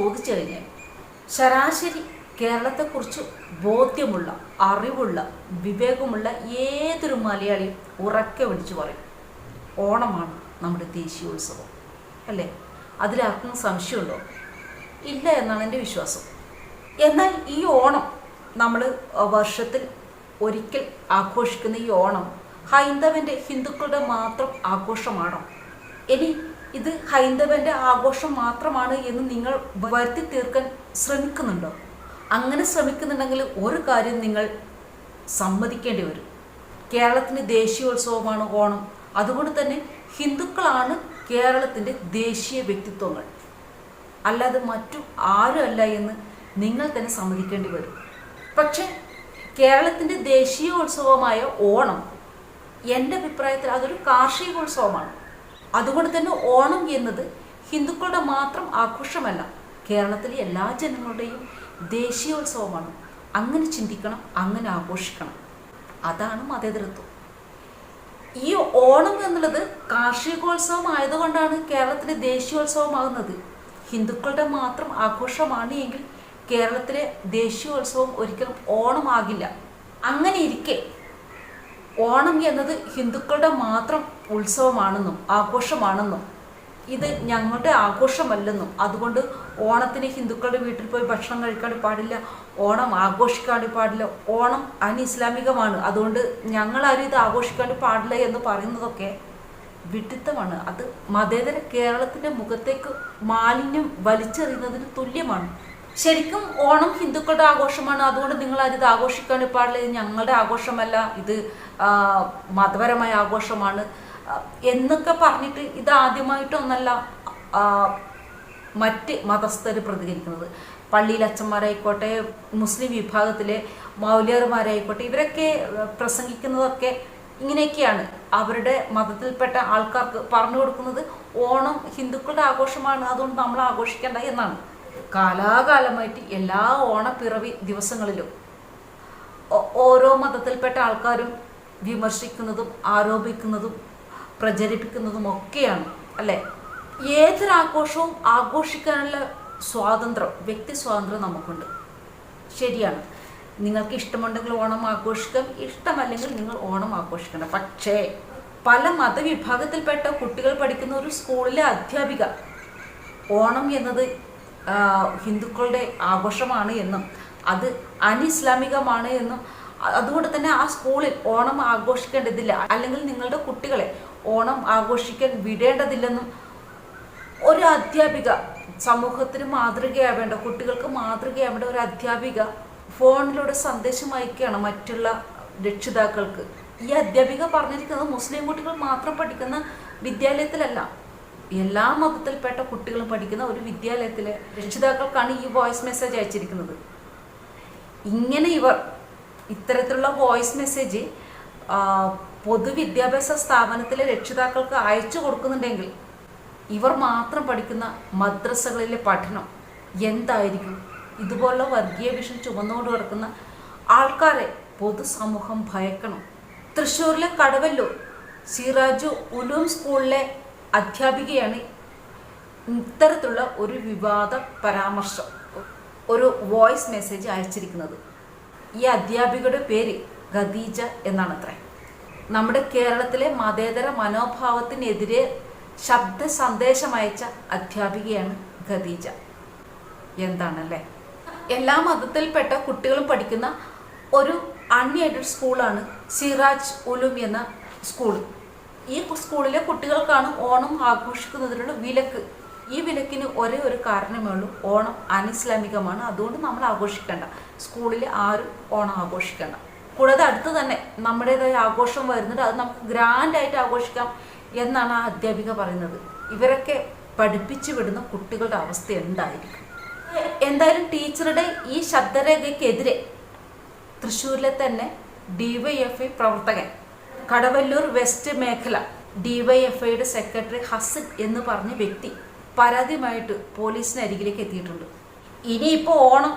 ചോദിച്ചു കഴിഞ്ഞാൽ ശരാശരി കേരളത്തെക്കുറിച്ച് ബോധ്യമുള്ള അറിവുള്ള വിവേകമുള്ള ഏതൊരു മലയാളിയും ഉറക്കെ വിളിച്ചു പറയും. ഓണമാണ് നമ്മുടെ ദേശീയോത്സവം അല്ലേ? അതിലാർക്കും സംശയമുണ്ടോ? ഇല്ല എന്നാണ് എന്റെ വിശ്വാസം. എന്നാൽ ഈ ഓണം നമ്മൾ വർഷത്തിൽ ഒരിക്കൽ ആഘോഷിക്കുന്ന ഈ ഓണം ഹൈന്ദവന്റെ ഹിന്ദുക്കളുടെ മാത്രം ആഘോഷമാണോ? ഇനി ഇത് ഹൈന്ദവന്റെ ആഘോഷം മാത്രമാണ് എന്ന് നിങ്ങൾ വരുത്തി തീർക്കാൻ ശ്രമിക്കുന്നുണ്ടോ? അങ്ങനെ ശ്രമിക്കുന്നുണ്ടെങ്കിൽ ഒരു കാര്യം നിങ്ങൾ സമ്മതിക്കേണ്ടി വരും. കേരളത്തിന്റെ ദേശീയോത്സവമാണ് ഓണം. അതുകൊണ്ട് തന്നെ ഹിന്ദുക്കളാണ് കേരളത്തിന്റെ ദേശീയ വ്യക്തിത്വങ്ങൾ. അല്ലാതെ മറ്റു ആരുമല്ല എന്ന് നിങ്ങൾ തന്നെ സമ്മതിക്കേണ്ടി വരും. പക്ഷേ കേരളത്തിന്റെ ദേശീയോത്സവമായ ഓണം എന്റെ അഭിപ്രായത്തിൽ അതൊരു കാർഷികോത്സവമാണ്. അതുകൊണ്ട് തന്നെ ഓണം എന്നത് ഹിന്ദുക്കളുടെ മാത്രം ആഘോഷമല്ല കേരളത്തിലെ എല്ലാ ജനങ്ങളുടെയും ദേശീയോത്സവമാണ്. അങ്ങനെ ചിന്തിക്കണം അങ്ങനെ ആഘോഷിക്കണം. അതാണ് മതേതരത്വം. ഈ ഓണം എന്നുള്ളത് കാർഷികോത്സവം ആയതുകൊണ്ടാണ് കേരളത്തിലെ ദേശീയോത്സവമാകുന്നത്. ഹിന്ദുക്കളുടെ മാത്രം ആഘോഷമാണ് എങ്കിൽ കേരളത്തിലെ ദേശീയോത്സവം ഒരിക്കലും ഓണമാകില്ല. അങ്ങനെ ഇരിക്കെ ഓണം എന്നത് ഹിന്ദുക്കളുടെ മാത്രം ഉത്സവമാണെന്നും ആഘോഷമാണെന്നും. ഇത് ഞങ്ങളുടെ ആഘോഷമല്ലെന്നും. അതുകൊണ്ട് ഓണത്തിന് ഹിന്ദുക്കളുടെ വീട്ടിൽ പോയി ഭക്ഷണം കഴിക്കാൻ പാടില്ല ഓണം ആഘോഷിക്കാൻ പാടില്ല ഓണം അനിസ്ലാമികമാണ്. അതുകൊണ്ട് ഞങ്ങളാരും ഇത് ആഘോഷിക്കാൻ പാടില്ല എന്ന് പറയുന്നതൊക്കെ വിഡിത്തമാണ്. അത് മതേതര കേരളത്തിന്റെ മുഖത്തേക്ക് മാലിന്യം വലിച്ചെറിയുന്നതിന് തുല്യമാണ്. ശരിക്കും ഓണം ഹിന്ദുക്കളുടെ ആഘോഷമാണ്. അതുകൊണ്ട് നിങ്ങൾ അത് ആഘോഷിക്കാൻ പാടില്ല. ഇത് ഞങ്ങളുടെ ആഘോഷമല്ല. ഇത് മതപരമായ ആഘോഷമാണ്. എന്നൊക്കെ പറഞ്ഞിട്ട് ഇത് ആദ്യമായിട്ടൊന്നല്ല മറ്റ് മതസ്ഥർ പ്രതികരിക്കുന്നത്. പള്ളിയിൽ അച്ഛന്മാരായിക്കോട്ടെ മുസ്ലിം വിഭാഗത്തിലെ മൗലിയർമാരായിക്കോട്ടെ ഇവരൊക്കെ പ്രസംഗിക്കുന്നതൊക്കെ ഇങ്ങനെയൊക്കെയാണ്. അവരുടെ മതത്തിൽപ്പെട്ട ആൾക്കാർക്ക് പറഞ്ഞു കൊടുക്കുന്നത് ഓണം ഹിന്ദുക്കളുടെ ആഘോഷമാണ് അതുകൊണ്ട് നമ്മൾ ആഘോഷിക്കേണ്ട എന്നാണ്. കാലാകാലമായിട്ട് എല്ലാ ഓണപ്പിറവി ദിവസങ്ങളിലും ഓരോ മതത്തിൽപ്പെട്ട ആൾക്കാരും വിമർശിക്കുന്നതും ആരോപിക്കുന്നതും പ്രചരിപ്പിക്കുന്നതും ഒക്കെയാണ് അല്ലേ? ഏതൊരാഘോഷവും ആഘോഷിക്കാനുള്ള സ്വാതന്ത്ര്യം വ്യക്തി സ്വാതന്ത്ര്യം നമുക്കുണ്ട്. ശരിയാണ്. നിങ്ങൾക്ക് ഇഷ്ടമുണ്ടെങ്കിൽ ഓണം ആഘോഷിക്കാം ഇഷ്ടമല്ലെങ്കിൽ നിങ്ങൾ ഓണം ആഘോഷിക്കണം പക്ഷേ പല മതവിഭാഗത്തിൽപ്പെട്ട കുട്ടികൾ പഠിക്കുന്ന ഒരു സ്കൂളിലെ അധ്യാപിക ഓണം എന്നത് ഹിന്ദുക്കളുടെ ആഘോഷമാണ് എന്നും അത് അനിസ്ലാമികമാണ് എന്നും അതുകൊണ്ട് തന്നെ ആ സ്കൂളിൽ ഓണം ആഘോഷിക്കേണ്ടതില്ല. അല്ലെങ്കിൽ നിങ്ങളുടെ കുട്ടികളെ ഓണം ആഘോഷിക്കാൻ വിടേണ്ടതില്ലെന്നും ഒരു അധ്യാപിക സമൂഹത്തിന് മാതൃകയാവേണ്ട കുട്ടികൾക്ക് മാതൃകയാവേണ്ട ഒരു അധ്യാപിക ഫോണിലൂടെ സന്ദേശം അയക്കുകയാണ് മറ്റുള്ള രക്ഷിതാക്കൾക്ക്. ഈ അധ്യാപിക പറഞ്ഞിരിക്കുന്നത് മുസ്ലിം കുട്ടികൾ മാത്രം പഠിക്കുന്ന വിദ്യാലയത്തിലല്ല. എല്ലാ മതത്തിൽപ്പെട്ട കുട്ടികളും പഠിക്കുന്ന ഒരു വിദ്യാലയത്തിലെ രക്ഷിതാക്കൾക്കാണ് ഈ വോയിസ് മെസ്സേജ് അയച്ചിരിക്കുന്നത്. ഇങ്ങനെ ഇവർ ഇത്തരത്തിലുള്ള വോയിസ് മെസ്സേജ് പൊതുവിദ്യാഭ്യാസ സ്ഥാപനത്തിലെ രക്ഷിതാക്കൾക്ക് അയച്ചു കൊടുക്കുന്നുണ്ടെങ്കിൽ ഇവർ മാത്രം പഠിക്കുന്ന മദ്രസകളിലെ പഠനം എന്തായിരിക്കും? ഇതുപോലുള്ള വർഗീയ വിഷം ചുമന്നുകൊണ്ട് കിടക്കുന്ന ആൾക്കാരെ പൊതുസമൂഹം ഭയക്കണം. തൃശ്ശൂരിലെ കടവല്ലൂർ സിറാജു ഉലൂം സ്കൂളിലെ അധ്യാപികയാണ് ഇത്തരത്തിലുള്ള ഒരു വിവാദ പരാമർശം ഒരു വോയിസ് മെസ്സേജ് അയച്ചിരിക്കുന്നത്. ഈ അധ്യാപികയുടെ പേര് ഖദീജ എന്നാണ് അത്ര നമ്മുടെ കേരളത്തിലെ മതേതര മനോഭാവത്തിനെതിരെ ശബ്ദ സന്ദേശം അയച്ച അധ്യാപികയാണ് ഖദീജ. എന്താണല്ലേ? എല്ലാ മതത്തിൽപ്പെട്ട കുട്ടികളും പഠിക്കുന്ന ഒരു അൺഎയ്ഡഡ് സ്കൂളാണ് സിറാജ് ഉലും എന്ന സ്കൂൾ. ഈ സ്കൂളിലെ കുട്ടികൾക്കാണ് ഓണം ആഘോഷിക്കുന്നതിനുള്ള വിലക്ക്. ഈ വിലക്കിന് ഒരേ ഒരു കാരണമേ ഉള്ളൂ. ഓണം അനിസ്ലാമികമാണ്. അതുകൊണ്ട് നമ്മൾ ആഘോഷിക്കേണ്ട. സ്കൂളിൽ ആരും ഓണം ആഘോഷിക്കേണ്ട. കൂടാതെ അടുത്ത് തന്നെ നമ്മുടേതായ ആഘോഷം വരുന്നുണ്ട്. അത് നമുക്ക് ഗ്രാൻഡായിട്ട് ആഘോഷിക്കാം എന്നാണ് ആ അധ്യാപിക പറയുന്നത്. ഇവരൊക്കെ പഠിപ്പിച്ചു വിടുന്ന കുട്ടികളുടെ അവസ്ഥ എന്തായിരിക്കും? എന്തായാലും ടീച്ചറുടെ ഈ ശബ്ദരേഖയ്ക്കെതിരെ തൃശ്ശൂരിലെ തന്നെ ഡിവൈഎഫ്ഐ പ്രവർത്തകൻ കടവല്ലൂർ വെസ്റ്റ് മേഖല ഡിവൈഎഫ്ഐയുടെ സെക്രട്ടറി ഹസൻ എന്ന് പറഞ്ഞ വ്യക്തി പരാതിയുമായിട്ട് പോലീസിന് അരികിലേക്ക് എത്തിയിട്ടുണ്ട്. ഇനിയിപ്പോൾ ഓണം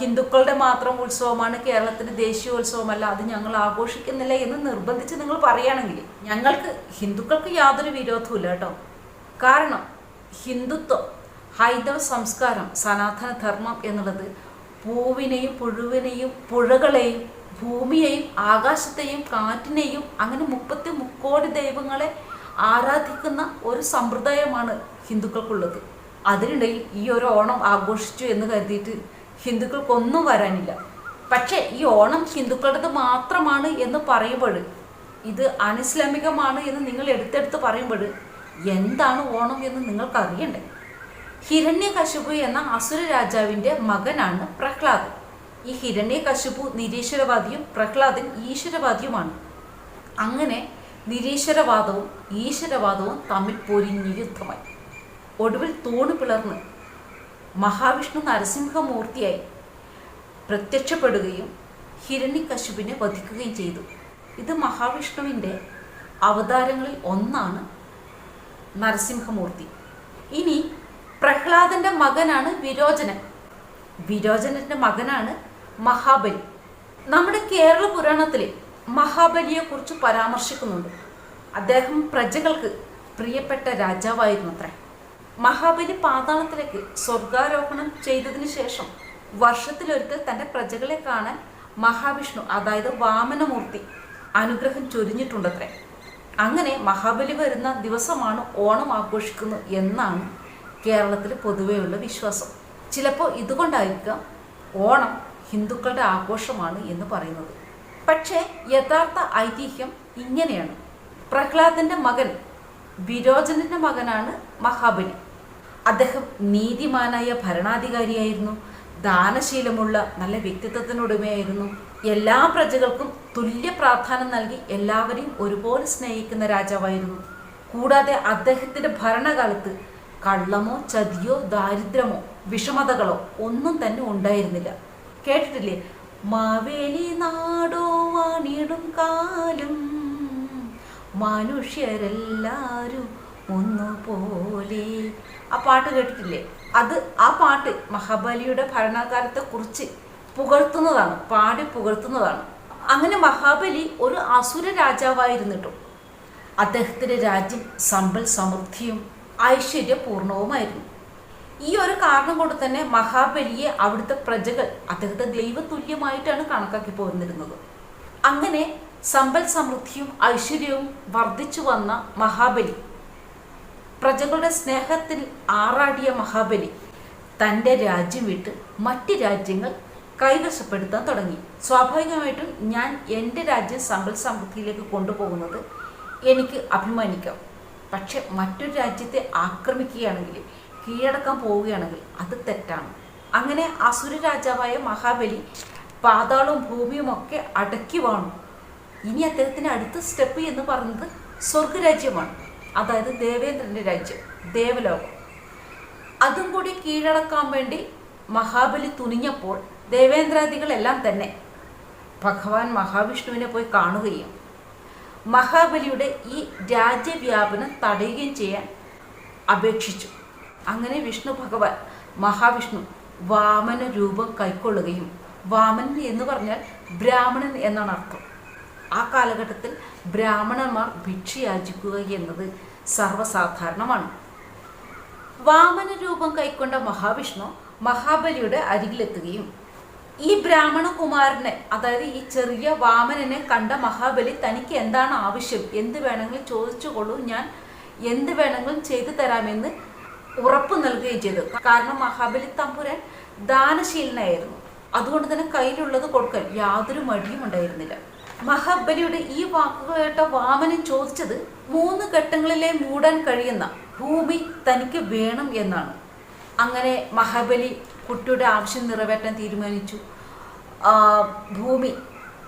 ഹിന്ദുക്കളുടെ മാത്രം ഉത്സവമാണ് കേരളത്തിന്റെ ദേശീയോത്സവമല്ല അത് ഞങ്ങൾ ആഘോഷിക്കുന്നില്ല എന്ന് നിർബന്ധിച്ച് നിങ്ങൾ പറയുകയാണെങ്കിൽ ഞങ്ങൾക്ക് ഹിന്ദുക്കൾക്ക് യാതൊരു വിരോധവും കേട്ടോ. കാരണം ഹിന്ദുത്വം ഹൈന്ദവ സംസ്കാരം സനാതന ധർമ്മം എന്നുള്ളത് പൂവിനെയും പുഴുവിനെയും പുഴകളെയും ഭൂമിയെയും ആകാശത്തെയും കാറ്റിനെയും അങ്ങനെ മുപ്പത്തി മുക്കോടി ദൈവങ്ങളെ ആരാധിക്കുന്ന ഒരു സമ്പ്രദായമാണ് ഹിന്ദുക്കൾക്കുള്ളത്. അതിനിടയിൽ ഈ ഒരു ഓണം ആഘോഷിച്ചു എന്ന് കരുതിയിട്ട് ഹിന്ദുക്കൾക്കൊന്നും വരാനില്ല. പക്ഷേ ഈ ഓണം ഹിന്ദുക്കളുടേത് മാത്രമാണ് എന്ന് പറയുമ്പോൾ ഇത് അനിസ്ലാമികമാണ് എന്ന് നിങ്ങൾ എടുത്തെടുത്ത് പറയുമ്പോൾ എന്താണ് ഓണം എന്ന് നിങ്ങൾക്ക് അറിയണ്ടേ ഹിരണ്യകശിപു എന്ന അസുര രാജാവിന്റെ മകനാണ് പ്രഹ്ലാദൻ. ഈ ഹിരണ്യകശിപു നിരീശ്വരവാദിയും പ്രഹ്ലാദൻ ഈശ്വരവാദിയുമാണ്. അങ്ങനെ നിരീശ്വരവാദവും ഈശ്വരവാദവും തമ്മിൽ പൊരിഞ്ഞു യുദ്ധമായി. ഒടുവിൽ തൂണ് പിളർന്ന് മഹാവിഷ്ണു നരസിംഹമൂർത്തിയായി പ്രത്യക്ഷപ്പെടുകയും ഹിരണ്യകശുപിനെ വധിക്കുകയും ചെയ്തു. ഇത് മഹാവിഷ്ണുവിന്റെ അവതാരങ്ങളിൽ ഒന്നാണ് നരസിംഹമൂർത്തി. ഇനി പ്രഹ്ലാദന്റെ മകനാണ് വിരോചനൻ. വിരോചനന്റെ മകനാണ് മഹാബലി. നമ്മുടെ കേരള പുരാണത്തിൽ മഹാബലിയെക്കുറിച്ച് പരാമർശിക്കുന്നുണ്ട്. അദ്ദേഹം പ്രജകൾക്ക് പ്രിയപ്പെട്ട രാജാവായിരുന്നു അത്രേ. മഹാബലി പാതാളത്തിലേക്ക് സ്വർഗാരോഹണം ചെയ്തതിനു ശേഷം വർഷത്തിലൊരിക്കൽ തന്റെ പ്രജകളെ കാണാൻ മഹാവിഷ്ണു അതായത് വാമനമൂർത്തി അനുഗ്രഹം ചൊരിഞ്ഞിട്ടുണ്ടത്രേ. അങ്ങനെ മഹാബലി വരുന്ന ദിവസമാണ് ഓണം ആഘോഷിക്കുന്നു എന്നാണ് കേരളത്തിൽ പൊതുവെയുള്ള വിശ്വാസം. ചിലപ്പോൾ ഇതുകൊണ്ടായിരിക്കാം ഓണം ഹിന്ദുക്കളുടെ ആഘോഷമാണ് എന്ന് പറയുന്നത്. പക്ഷേ യഥാർത്ഥ ഐതിഹ്യം ഇങ്ങനെയാണ്. പ്രഹ്ലാദന്റെ മകൻ വിരോചനന്റെ മകനാണ് മഹാബലി. അദ്ദേഹം നീതിമാനായ ഭരണാധികാരിയായിരുന്നു. ദാനശീലമുള്ള നല്ല വ്യക്തിത്വത്തിനുടമയായിരുന്നു. എല്ലാ പ്രജകൾക്കും തുല്യ പ്രാധാന്യം നൽകി എല്ലാവരെയും ഒരുപോലെ സ്നേഹിക്കുന്ന രാജാവായിരുന്നു. കൂടാതെ അദ്ദേഹത്തിന്റെ ഭരണകാലത്ത് കള്ളമോ ചതിയോ ദാരിദ്ര്യമോ വിഷമതകളോ ഒന്നും തന്നെ ഉണ്ടായിരുന്നില്ല. കേട്ടിട്ടില്ലേ? മാവേലി നാടോ വാണിടും കാലം. മനുഷ്യരെല്ലാരും ഒന്നുപോലെ ആ പാട്ട് കേട്ടിട്ടില്ലേ? അത് ആ പാട്ട് മഹാബലിയുടെ ഭരണകാലത്തെ കുറിച്ച് പുകഴ്ത്തുന്നതാണ് പാടി പുകഴ്ത്തുന്നതാണ്. അങ്ങനെ മഹാബലി ഒരു അസുര രാജാവായിരുന്നിട്ടും അദ്ദേഹത്തിന്റെ രാജ്യം സമ്പൽ സമൃദ്ധിയും ഐശ്വര്യപൂർണവുമായിരുന്നു. ഈ ഒരു കാരണം കൊണ്ട് തന്നെ മഹാബലിയെ അവിടുത്തെ പ്രജകൾ അദ്ദേഹത്തെ ദൈവതുല്യമായിട്ടാണ് കണക്കാക്കി പോന്നിരുന്നത്. അങ്ങനെ സമ്പൽ സമൃദ്ധിയും ഐശ്വര്യവും വർദ്ധിച്ചു വന്ന മഹാബലി പ്രജകളുടെ സ്നേഹത്തിൽ ആറാടിയ മഹാബലി തന്റെ രാജ്യം വിട്ട് മറ്റ് രാജ്യങ്ങൾ കൈവശപ്പെടുത്താൻ തുടങ്ങി. സ്വാഭാവികമായിട്ടും ഞാൻ എന്റെ രാജ്യം സമ്പൽ സമൃദ്ധിയിലേക്ക് കൊണ്ടുപോകുന്നത് എനിക്ക് അഭിമാനിക്കാം. പക്ഷെ മറ്റൊരു രാജ്യത്തെ ആക്രമിക്കുകയാണെങ്കിൽ കീഴടക്കാൻ പോവുകയാണെങ്കിൽ അത് തെറ്റാണ്. അങ്ങനെ അസുര രാജാവായ മഹാബലി പാതാളവും ഭൂമിയും ഒക്കെ അടക്കി വാണു. ഇനി അദ്ദേഹത്തിന്റെ അടുത്ത സ്റ്റെപ്പ് എന്ന് പറയുന്നത് സ്വർഗരാജ്യമാണ് അതായത് ദേവേന്ദ്രന്റെ രാജ്യം ദേവലോകം. അതും കൂടി കീഴടക്കാൻ വേണ്ടി മഹാബലി തുനിഞ്ഞപ്പോൾ ദേവേന്ദ്രാദികളെല്ലാം തന്നെ ഭഗവാൻ മഹാവിഷ്ണുവിനെ പോയി കാണുകയും മഹാബലിയുടെ ഈ രാജ്യവ്യാപനം തടയുകയും ചെയ്യാൻ അപേക്ഷിച്ചു. അങ്ങനെ വിഷ്ണു ഭഗവാൻ മഹാവിഷ്ണു വാമന രൂപം കൈക്കൊള്ളുകയും വാമൻ എന്ന് പറഞ്ഞാൽ ബ്രാഹ്മണൻ എന്നാണ് അർത്ഥം. ആ കാലഘട്ടത്തിൽ ബ്രാഹ്മണന്മാർ ഭിക്ഷയാചിക്കുക എന്നത് സർവസാധാരണമാണ്. വാമന രൂപം കൈക്കൊണ്ട മഹാവിഷ്ണു മഹാബലിയുടെ അരികിലെത്തുകയും ഈ ബ്രാഹ്മണ കുമാരനെ അതായത് ഈ ചെറിയ വാമനനെ കണ്ട മഹാബലി തനിക്ക് എന്താണ് ആവശ്യം? എന്ത് വേണമെങ്കിലും ചോദിച്ചുകൊള്ളൂ ഞാൻ എന്ത് വേണമെങ്കിലും ചെയ്തു തരാമെന്ന് ഉറപ്പ് നൽകുകയും ചെയ്തു. കാരണം മഹാബലി തമ്പുരാൻ ദാനശീലനായിരുന്നു. അതുകൊണ്ട് തന്നെ കയ്യിലുള്ളത് കൊടുക്കാൻ യാതൊരു മടിയും ഉണ്ടായിരുന്നില്ല. മഹാബലിയുടെ ഈ വാക്കുകൾ കേട്ട വാമനൻ ചോദിച്ചത് മൂന്ന് ഘട്ടങ്ങളിലെ മൂടാൻ കഴിയുന്ന ഭൂമി തനിക്ക് വേണം എന്നാണ്. അങ്ങനെ മഹാബലി കുട്ടിയുടെ ആവശ്യം നിറവേറ്റാൻ തീരുമാനിച്ചു. ഭൂമി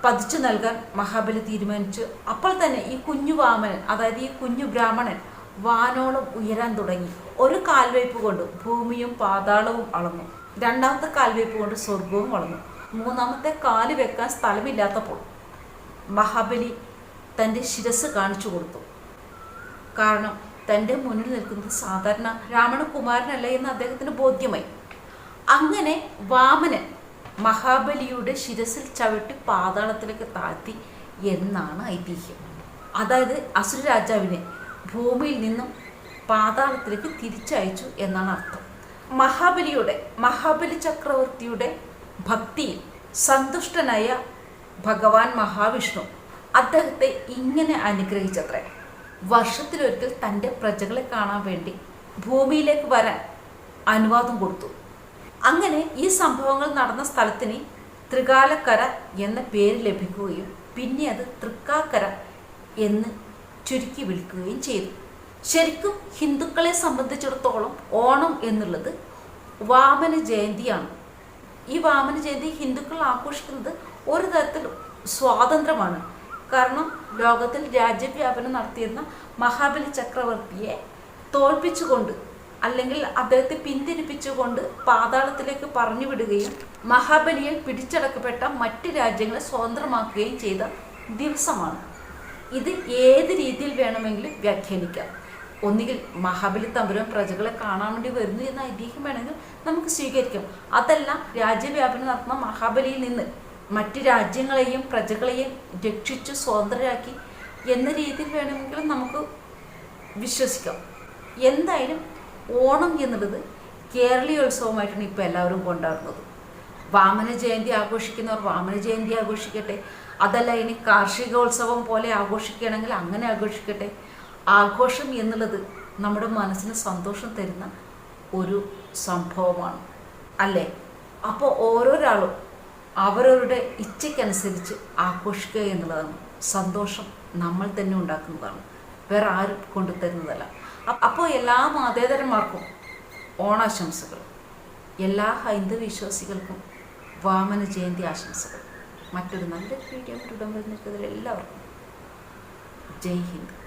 പതിച്ചു നൽകാൻ മഹാബലി തീരുമാനിച്ചു. അപ്പോൾ തന്നെ ഈ കുഞ്ഞു വാമനൻ അതായത് ഈ കുഞ്ഞു ബ്രാഹ്മണൻ വാനോളം ഉയരാൻ തുടങ്ങി. ഒരു കാൽവയ്പ് കൊണ്ട് ഭൂമിയും പാതാളവും അളന്നു. രണ്ടാമത്തെ കാൽവയ്പ് കൊണ്ട് സ്വർഗവും വളർന്നു മൂന്നാമത്തെ കാൽ വെക്കാൻ സ്ഥലമില്ലാത്തപ്പോൾ മഹാബലി തന്റെ ശിരസ് കാണിച്ചു കൊടുത്തു. കാരണം തന്റെ മുന്നിൽ നിൽക്കുന്നത് സാധാരണ രാവണകുമാരനല്ല എന്ന് അദ്ദേഹത്തിന് ബോധ്യമായി. അങ്ങനെ വാമനൻ മഹാബലിയുടെ ശിരസിൽ ചവിട്ടി പാതാളത്തിലേക്ക് താഴ്ത്തി എന്നാണ് ഐതിഹ്യം. അതായത് അസുര രാജാവിനെ ഭൂമിയിൽ നിന്നും പാതാളത്തിലേക്ക് തിരിച്ചയച്ചു എന്നാണ് അർത്ഥം. മഹാബലിയുടെ മഹാബലി ചക്രവർത്തിയുടെ ഭക്തിയിൽ സന്തുഷ്ടനായ ഭഗവാൻ മഹാവിഷ്ണു അദ്ദേഹത്തെ ഇങ്ങനെ അനുഗ്രഹിച്ചത്രേ. വർഷത്തിലൊരിക്കൽ തന്റെ പ്രജകളെ കാണാൻ വേണ്ടി ഭൂമിയിലേക്ക് വരാൻ അനുവാദം കൊടുത്തു. അങ്ങനെ ഈ സംഭവങ്ങൾ നടന്ന സ്ഥലത്തിന് ത്രികാലക്കര എന്ന പേര് ലഭിക്കുകയും പിന്നെ അത് തൃക്കാക്കര എന്ന് ചുരുക്കി വിളിക്കുകയും ചെയ്തു. ശരിക്കും ഹിന്ദുക്കളെ സംബന്ധിച്ചിടത്തോളം ഓണം എന്നുള്ളത് വാമന ജയന്തിയാണ്. ഈ വാമന ജയന്തി ഹിന്ദുക്കൾ ആഘോഷിക്കുന്നത് ഒരു തരത്തിൽ സ്വാതന്ത്ര്യമാണ്. കാരണം ലോകത്തിൽ രാജ്യവ്യാപനം നടത്തിയിരുന്ന മഹാബലി ചക്രവർത്തിയെ തോൽപ്പിച്ചുകൊണ്ട് അല്ലെങ്കിൽ അദ്ദേഹത്തെ പിന്തിരിപ്പിച്ചുകൊണ്ട് പാതാളത്തിലേക്ക് പറഞ്ഞു വിടുകയും മഹാബലിയിൽ പിടിച്ചടക്കപ്പെട്ട മറ്റ് രാജ്യങ്ങളെ സ്വതന്ത്രമാക്കുകയും ചെയ്ത ദിവസമാണ്. ഇത് ഏത് രീതിയിൽ വേണമെങ്കിലും വ്യാഖ്യാനിക്കാം. ഒന്നുകിൽ മഹാബലി തമ്പുരം പ്രജകളെ കാണാൻ വേണ്ടി വരുന്നു എന്ന ഐതിഹ്യം വേണമെങ്കിൽ നമുക്ക് സ്വീകരിക്കാം. അതല്ല രാജ്യവ്യാപനം നടത്തുന്ന മഹാബലിയിൽ നിന്ന് മറ്റ് രാജ്യങ്ങളെയും പ്രജകളെയും രക്ഷിച്ചു സ്വതന്ത്രരാക്കി എന്ന രീതിയിൽ വേണമെങ്കിലും നമുക്ക് വിശ്വസിക്കാം. എന്തായാലും ഓണം എന്നുള്ളത് കേരളീയോത്സവമായിട്ടാണ് ഇപ്പോൾ എല്ലാവരും കൊണ്ടാടുന്നത്. വാമന ജയന്തി ആഘോഷിക്കുന്നവർ വാമന ജയന്തി ആഘോഷിക്കട്ടെ. അതല്ല ഇനി കാർഷികോത്സവം പോലെ ആഘോഷിക്കുകയാണെങ്കിൽ അങ്ങനെ ആഘോഷിക്കട്ടെ. ആഘോഷം എന്നുള്ളത് നമ്മുടെ മനസ്സിന് സന്തോഷം തരുന്ന ഒരു സംഭവമാണ്. അല്ലേ? അപ്പോൾ ഓരോരാളും അവരവരുടെ ഇച്ഛയ്ക്കനുസരിച്ച് ആഘോഷിക്കുക എന്നുള്ളതാണ്. സന്തോഷം നമ്മൾ തന്നെ ഉണ്ടാക്കുന്നതാണ്. വേറെ ആരും കൊണ്ടു തരുന്നതല്ല. അപ്പോൾ എല്ലാ മതേതരന്മാർക്കും ഓണാശംസകൾ. എല്ലാ ഹൈന്ദവ വിശ്വാസികൾക്കും വാമന ജയന്തി ആശംസകൾ. മറ്റൊരു നല്ലൊരു വീഡിയോ വരുന്നതിൽ എല്ലാവർക്കും ജയ് ഹിന്ദ്.